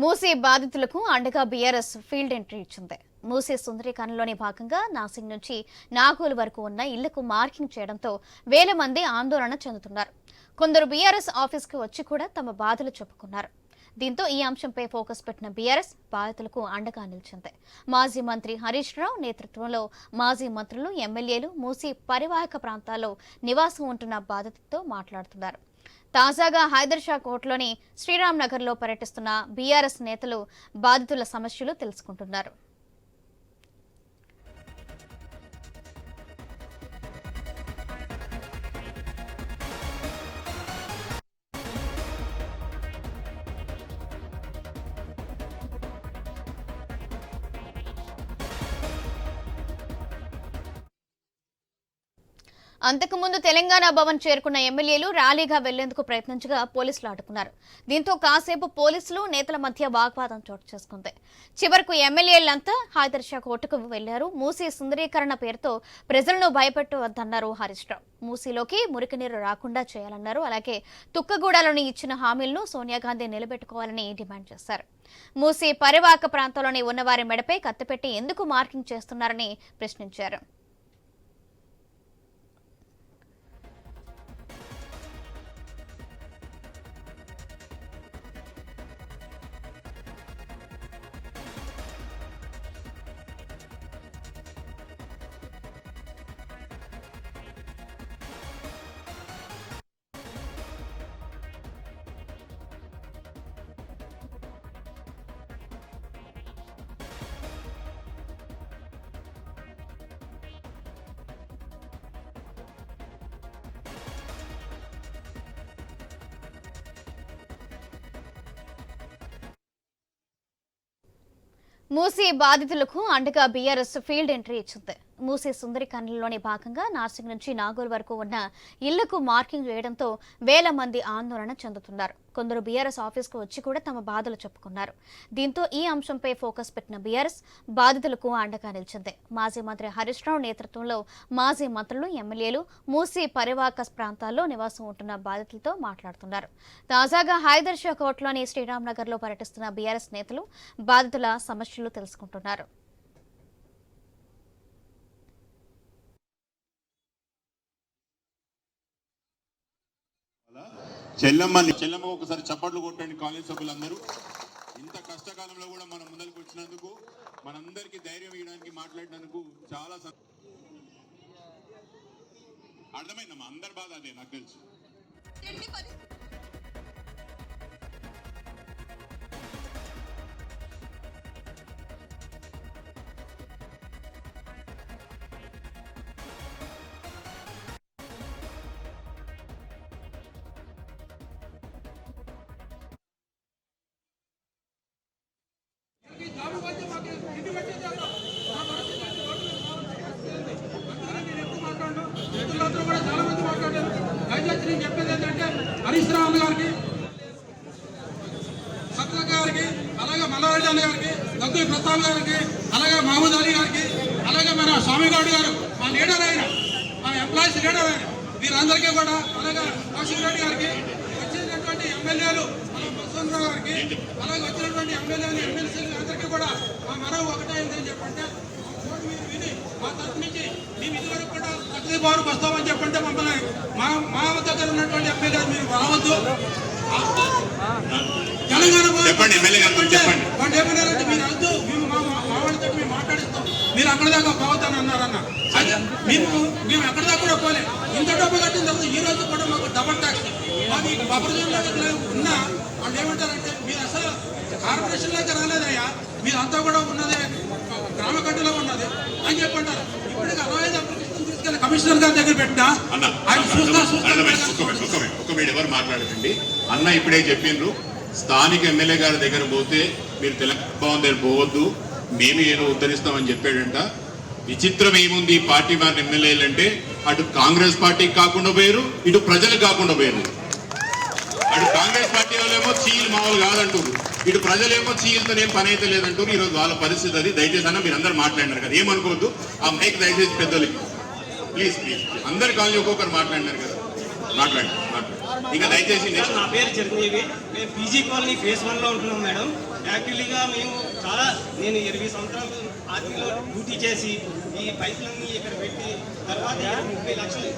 మూసీ బాధితులకు అండగా BRS field entry ఇచ్చింది. మూసీ సుందరీకరణలోని భాగంగా నాసింగ్ నుంచి నాగోలు వరకు ఉన్న ఇళ్ళకు మార్కింగ్ చేయడంతో వేల మంది ఆందోళన చెందుతున్నారు. కొందరు బీఆర్ఎస్ ఆఫీస్కి వచ్చి కూడా తమ బాధలు చెప్పుకున్నారు. దీంతో ఈ అంశంపై ఫోకస్ పెట్టిన బీఆర్ఎస్ బాధితులకు అండగా నిలిచింది. మాజీ మంత్రి హరీష్ రావు నేతృత్వంలో మాజీ మంత్రులు ఎమ్మెల్యేలు మూసీ పరివాహక ప్రాంతాల్లో నివాసం ఉంటున్న బాధితులతో మాట్లాడుతున్నారు. తాజాగా హైదర్షా కోట్లోని కోర్టులోని శ్రీరామ్ నగర్లో పర్యటిస్తున్న బీఆర్ఎస్ నేతలు బాధితుల సమస్యలు తెలుసుకుంటున్నారు. అంతకుముందు తెలంగాణ భవన్ చేరుకున్న ఎమ్మెల్యేలు ర్యాలీగా వెళ్ళేందుకు ప్రయత్నించగా పోలీసులు అడ్డుకున్నారు దీంతో కాసేపు పోలీసులు నేతల మధ్య వాగ్వాదం చోటు చేసుకుంది. చివరకు ఎమ్మెల్యేలంతా హైదర్షా కోర్టుకు వెళ్ళారు. మూసీ సుందరీకరణ పేరుతో ప్రజలను భయపెట్టవద్దన్నారు హరీష్ రావు. మూసీలోకి మురికి నీరు రాకుండా చేయాలన్నారు. అలాగే తుక్కగూడలోని ఇచ్చిన హామీలను సోనియా గాంధీ నిలబెట్టుకోవాలని డిమాండ్ చేశారు. మూసీ పరివాహక ప్రాంతంలోని ఉన్నవారి మెడపై కత్తిపెట్టి ఎందుకు మార్కింగ్ చేస్తున్నారని ప్రశ్నించారు. మూసీ బాధితులకు అండగా బీఆర్ఎస్ ఫీల్డ్ ఎంట్రీ ఇచ్చింది. మూసీ సుందరీకరణలోని భాగంగా నార్సింగ్ నుంచి నాగోల్ వరకు ఉన్న ఇళ్ళకు మార్కింగ్ వేయడంతో వేల మంది ఆందోళన చెందుతున్నారు. కొందరు బీఆర్ఎస్ ఆఫీస్కు వచ్చి కూడా తమ బాధలు చెప్పుకున్నారు. దీంతో ఈ అంశంపై ఫోకస్ పెట్టిన బీఆర్ఎస్ బాధితులకు అండగా నిలిచింది. మాజీ మంత్రి హరీష్ రావు నేతృత్వంలో మాజీ మంత్రులు ఎమ్మెల్యేలు మూసీ పరివాకస్ ప్రాంతాల్లో నివాసం ఉంటున్న బాధితులతో మాట్లాడుతున్నారు. తాజాగా హైదర్ షా కోర్టులోని శ్రీరామ్ నగర్లో పర్యటిస్తున్న బీఆర్ఎస్ నేతలు బాధితుల సమస్యలు తెలుసుకుంటున్నారు. చెల్లమ్మ చెల్లమ్మ ఒకసారి చప్పట్లు కొట్టండి కాలేజ్ సభ్యులందరూ. ఇంత కష్టకాలంలో కూడా మనం ముందరికి వచ్చినందుకు మనందరికీ ధైర్యం ఇవ్వడానికి మాట్లాడినందుకు చాలా అర్థమైందమ్మా? అందరి బాధ అదే నాకు తెలుసు. హరీష్ రావు గారికి సత్య గారికి అలాగే మల్లారెడ్డి అన్న గారికి దగ్గర ప్రతాప్ గారికి అలాగే మహమూద్ అలీ గారికి అలాగే మన స్వామిగౌడ్ గారు మా లీడర్ అయిన మా ఎంప్లాయీస్ లీడర్ అయిన వీరందరికీ కూడా అలాగే కౌశిక్ రెడ్డి గారికి వచ్చినటువంటి ఎమ్మెల్యేలు మన గారికి అలాగే వచ్చినటువంటి ఎమ్మెల్యేలు ఎమ్మెల్సీలు అందరికీ కూడా మా మనవి ఒకటే ఏంటని చెప్పంటే మా మీరు విని మా తరఫు నుంచి మేము ఇదివరకు కూడా తక్కువ బారు వస్తామని చెప్పంటే మమ్మల్ని మా మా దగ్గర ఉన్నటువంటి ఎమ్మెల్యేలు మీరు రావద్దు. తెలంగాణ చెప్పండి, గారు. వాళ్ళు ఏమన్నారంటే మీరు వద్దు మేము మా మా- మా వాళ్ళతో మేము మాట్లాడిస్తాం. మీరు అక్కడ దాకా పోవద్దని అన్నారన్న. మేము మేము ఎక్కడ దాకా కూడా పోలే. ఇంత డబ్బు కట్టిన తర్వాత ఈ రోజు కూడా మాకు డబల్ ట్యాక్స్ మాది బఫర్జన్లో ఉన్న వాళ్ళు ఏమంటారంటే మీరు అసలు కార్పొరేషన్లోకి రాలేదయ్యా. మీరంతా కూడా ఉన్నదే కమిషనర్ గారి దగ్గర పెట్టినా? అన్న ఆయన చూస్తా చూస్తా ఎవరు మాట్లాడకండి. అన్న ఇప్పుడే చెప్పిండ్రు స్థానిక ఎమ్మెల్యే గారి దగ్గర పోతే మీరు తెలంగాణ భవన్ దగ్గర పోవద్దు మేము ఏదో ఉద్ధరిస్తామని చెప్పాడంట. విచిత్రం ఏముంది ఈ పార్టీ వారి ఎమ్మెల్యేలు అంటే అటు కాంగ్రెస్ పార్టీకి కాకుండా పోయారు ఇటు ప్రజలకు కాకుండా పోయారు. అటు కాంగ్రెస్ పార్టీ వాళ్ళేమో చీలు మామూలు కాదంటారు ఇటు ప్రజలేమో చీలతో ఏం పని అయితే లేదంటారు ఈరోజు వాళ్ళ పరిస్థితి అది. దయచేసి అన్న మీరు అందరు మాట్లాడినారు కదా ఏమనుకోవద్దు. ఆ మైక్ దయచేసి పెద్దలకి ప్లీజ్ ప్లీజ్ అందరి కాలనీ ఒక్కొక్కరు మాట్లాడినారు కదా. మాట్లాడండి మాట్లాడండి. ఇంకా దయచేసి నా పేరు చిరంజీవి మేము పీజీ కాలనీ ఫేస్ వన్లో ఉంటున్నాం మేడం. యాక్చువల్లీగా మేము చాలా నేను ఇరవై సంవత్సరాలు ఆర్మీలో డ్యూటీ చేసి ఈ పైసలన్నీ ఇక్కడ పెట్టి తర్వాత ముప్పై లక్షలు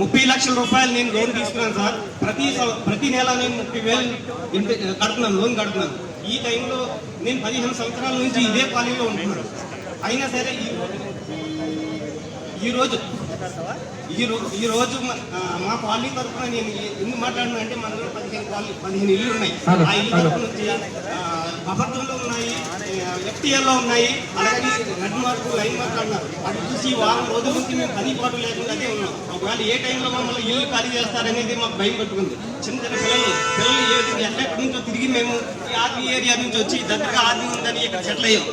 ముప్పై లక్షల రూపాయలు నేను లోన్ తీసుకున్నాను సార్. ప్రతి ప్రతి నెల నేను ముప్పై వేలు కడుతున్నాను లోన్ కడుతున్నాను. ఈ టైంలో నేను పదిహేను సంవత్సరాల నుంచి ఇదే కాలనీలో ఉంటున్నాను. అయినా సరే ఈ ఈ రోజు ఈ రో- ఈ రోజు మ- కాలనీ తరఫున నేను ఎందుకు మాట్లాడినా అంటే మన దగ్గర పదిహేను కాలనీ పదిహేను ఇల్లు ఉన్నాయి. ఆ ఇల్లు తరఫున నుంచి అబద్ధంలో ఉన్నాయి ఎఫ్టీఎల్లో ఉన్నాయి అలాగే రెడ్ మార్క్ లైన్ మార్క్ అన్నారు అది చూసి వారం రోజుల నుంచి మేము పని పాటు లేకుండానే ఉన్నాం. ఒకవేళ ఏ టైంలో మమ్మల్ని ఇల్లు ఖాళీ చేస్తారనేది మాకు భయం పట్టుకుంది. చిన్న చిన్న పిల్లలు పిల్లలు ఏ ఎక్కడెక్కడి నుంచో తిరిగి మేము ఈ ఆర్మీ ఏరియా నుంచి వచ్చి దగ్గరగా ఆర్మీ ఉందని ఇక్కడ సెటిల్ అయ్యాం.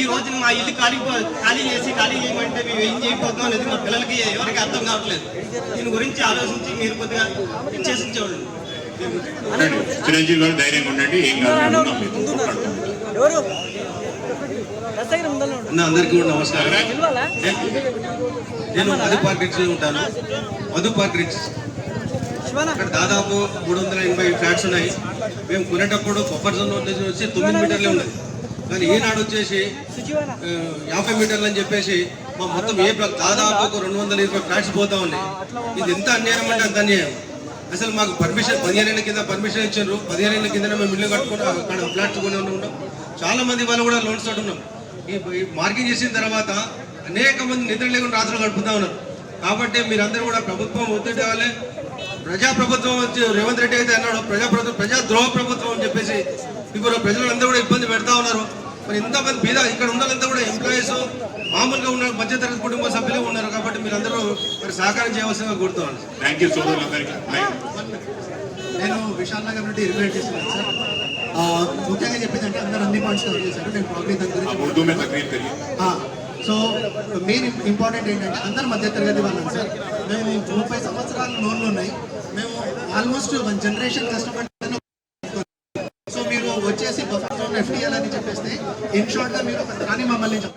ఈ రోజు మా ఇల్లు ఖాళీ ఖాళీ చేసి ఖాళీ చేయమంటే మేము ఏం చేయకపోతున్నాం అనేది మా పిల్లలకి ఎవరికి అర్థం కావట్లేదు. దీని గురించి ఆలోచించి మీరు కొద్దిగా. చిరంజీవి గారు ధైర్యంగా ఉండండి ఏం కాదు అందరికీ కూడా నమస్కారం. నేను మధు పార్క్ రిచ్ ఉంటాను. మధు పార్క్ రిచ్ శివనా? అక్కడ దాదాపు మూడు వందల ఎనభై ఫ్లాట్స్ ఉన్నాయి. మేము కొనేటప్పుడు కొబ్బరి జొన్న వచ్చేసి వచ్చి తొమ్మిది మీటర్లే ఉన్నది. కానీ ఈనాడు వచ్చేసి యాభై మీటర్లు అని చెప్పేసి మా మొత్తం ఏ దాదాపు ఒక రెండు వందల ఇరవై ఫ్లాట్స్ పోతా ఉన్నాయి. ఇది ఎంత అన్యాయం అంటే అంత అన్యాయం. అసలు మాకు పర్మిషన్ పదిహేనేళ్ళ కింద పర్మిషన్ ఇచ్చారు. పదిహేను ఏళ్ళ కింద మేము ఇల్లు కట్టుకుని అక్కడ ఫ్లాట్స్ కొని ఉన్నాం. చాలా మంది వాళ్ళు కూడా లోన్స్ తోటి ఉన్నాం. ఈ మార్కింగ్ చేసిన తర్వాత అనేక మంది నిద్ర లేకుండా రాత్రులు గడుపుతా ఉన్నారు. కాబట్టి మీరందరూ కూడా ప్రభుత్వం ఒత్తిడి తేవాలి ప్రజా ప్రభుత్వం రేవంత్ రెడ్డి అయితే అన్నాడు ప్రజా ప్రభుత్వం ప్రజా ద్రోహ ప్రభుత్వం అని చెప్పేసి ఇప్పుడు ప్రజలందరూ కూడా ఇబ్బంది పెడతా ఉన్నారు. మరి ఇంతమంది పేద ఇక్కడ ఉన్నదంతా కూడా ఎంప్లాయీస్ మామూలుగా ఉన్న మధ్యతరగతి కుటుంబ సభ్యులు ఉన్నారు కాబట్టి మీరందరూ మరి సహకారం చేయవలసిందిగా కోరుతున్నాను థ్యాంక్ యూ నేను విశాల్ నగర్ నుండి రిలేట్ చేస్తున్నాను సార్. ముఖ్యంగా చెప్పేదంటే అందరూ అన్ని పాయింట్స్ చేశారు. నేను సో మెయిన్ ఇంపార్టెంట్ ఏంటంటే అందరు మధ్యతరగతి వాళ్ళం సార్. మేము ముప్పై సంవత్సరాలు లోన్లు ఉన్నాయి. మేము ఆల్మోస్ట్ వన్ జనరేషన్ కష్టపడి సో మీరు వచ్చేసి బఫర్ జోన్ ఎఫ్డిఎల్ అని చెప్పేస్తే ఇన్ షార్ట్గా మీరు కానీ మమ్మల్ని చెప్ప-